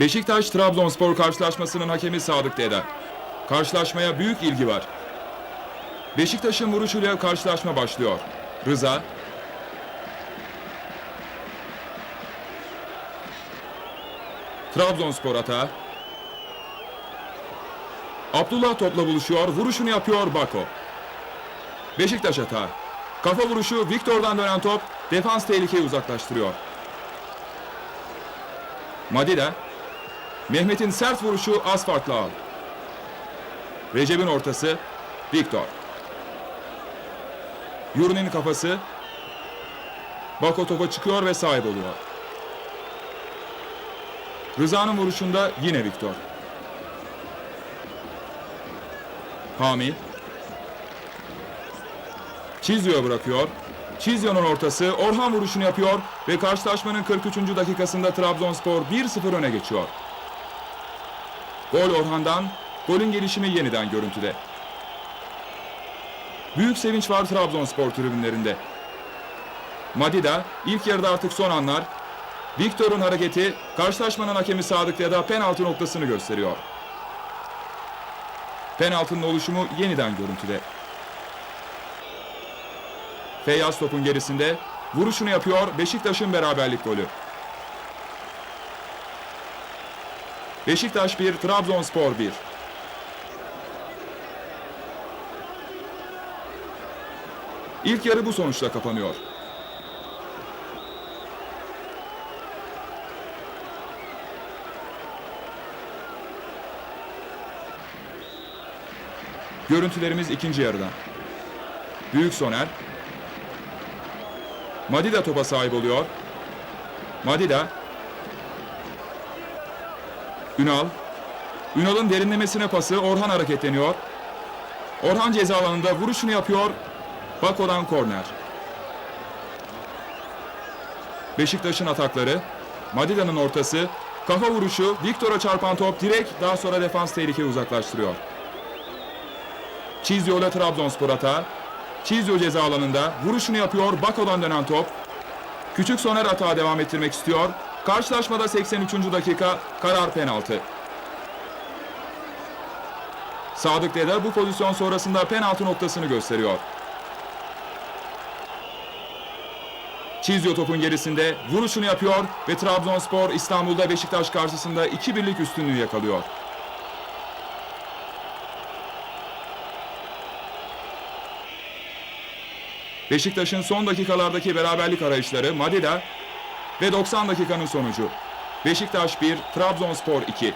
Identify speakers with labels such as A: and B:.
A: Beşiktaş-Trabzonspor karşılaşmasının hakemi Sadık Dede. Karşılaşmaya büyük ilgi var. Beşiktaş'ın vuruşuyla karşılaşma başlıyor. Rıza. Trabzonspor atağı. Abdullah topla buluşuyor. Vuruşunu yapıyor Bako. Beşiktaş atağı. Kafa vuruşu Viktor'dan dönen top defans tehlikeyi uzaklaştırıyor. Madida. Mehmet'in sert vuruşu az farklı al. Recep'in ortası Viktor. Yurun'un kafası Bako topa çıkıyor ve sahip oluyor. Rıza'nın vuruşunda yine Viktor. Hami. Çizio'ya bırakıyor. Çizio'nun ortası Orhan vuruşunu yapıyor ve karşılaşmanın 43. dakikasında Trabzonspor 1-0 öne geçiyor. Gol Orhan'dan, golün gelişimi yeniden görüntüde. Büyük sevinç var Trabzonspor tribünlerinde. Madida ilk yarıda artık son anlar. Viktor'un hareketi karşılaşmanın hakemi Sadık ya da penaltı noktasını gösteriyor. Penaltının oluşumu yeniden görüntüde. Feyyaz topun gerisinde vuruşunu yapıyor Beşiktaş'ın beraberlik golü. Beşiktaş 1, Trabzonspor 1. İlk yarı bu sonuçla kapanıyor. Görüntülerimiz ikinci yarıdan. Büyük Soner. Madida topa sahip oluyor. Madida. Ünal. Ünal'ın derinlemesine pası Orhan hareketleniyor. Orhan ceza alanında vuruşunu yapıyor. Bako'dan korner. Beşiktaş'ın atakları. Madida'nın ortası. Kafa vuruşu. Viktor'a çarpan top direkt daha sonra defans tehlikeyi uzaklaştırıyor. Çizio ile Trabzonspor atağı. Çizio ceza alanında vuruşunu yapıyor. Bako'dan dönen top. Küçük Soner atağı devam ettirmek istiyor. Karşılaşmada 83. dakika karar penaltı. Sadık Dede bu pozisyon sonrasında penaltı noktasını gösteriyor. Çizio topun gerisinde vuruşunu yapıyor ve Trabzonspor İstanbul'da Beşiktaş karşısında 2-1'lik üstünlüğü yakalıyor. Beşiktaş'ın son dakikalardaki beraberlik arayışları Madida ve 90 dakikanın sonucu. Beşiktaş 1, Trabzonspor 2.